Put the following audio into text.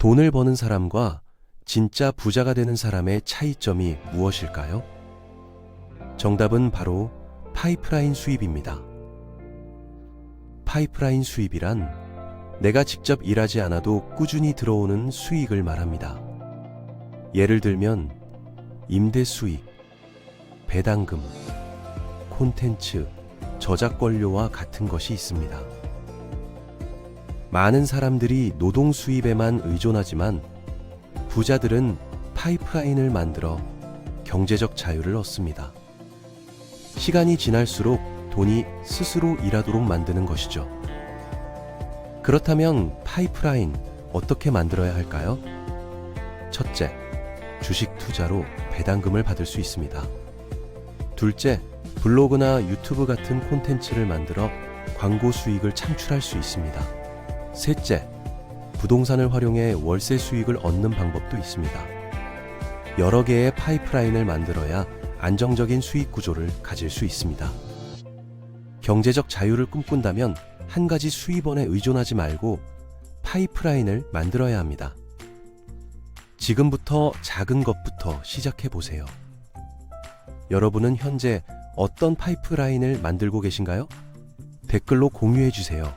돈을 버는 사람과 진짜 부자가 되는 사람의 차이점이 무엇일까요? 정답은 바로 파이프라인 수입입니다. 파이프라인 수입이란 내가 직접 일하지 않아도 꾸준히 들어오는 수익을 말합니다. 예를 들면 임대 수익, 배당금, 콘텐츠, 저작권료와 같은 것이 있습니다. 많은 사람들이 노동 수입에만 의존하지만 부자들은 파이프라인을 만들어 경제적 자유를 얻습니다. 시간이 지날수록 돈이 스스로 일하도록 만드는 것이죠. 그렇다면 파이프라인 어떻게 만들어야 할까요? 첫째, 주식 투자로 배당금을 받을 수 있습니다. 둘째, 블로그나 유튜브 같은 콘텐츠를 만들어 광고 수익을 창출할 수 있습니다. 셋째, 부동산을 활용해 월세 수익을 얻는 방법도 있습니다. 여러 개의 파이프라인을 만들어야 안정적인 수익 구조를 가질 수 있습니다. 경제적 자유를 꿈꾼다면 한 가지 수입원에 의존하지 말고 파이프라인을 만들어야 합니다. 지금부터 작은 것부터 시작해 보세요. 여러분은 현재 어떤 파이프라인을 만들고 계신가요? 댓글로 공유해 주세요.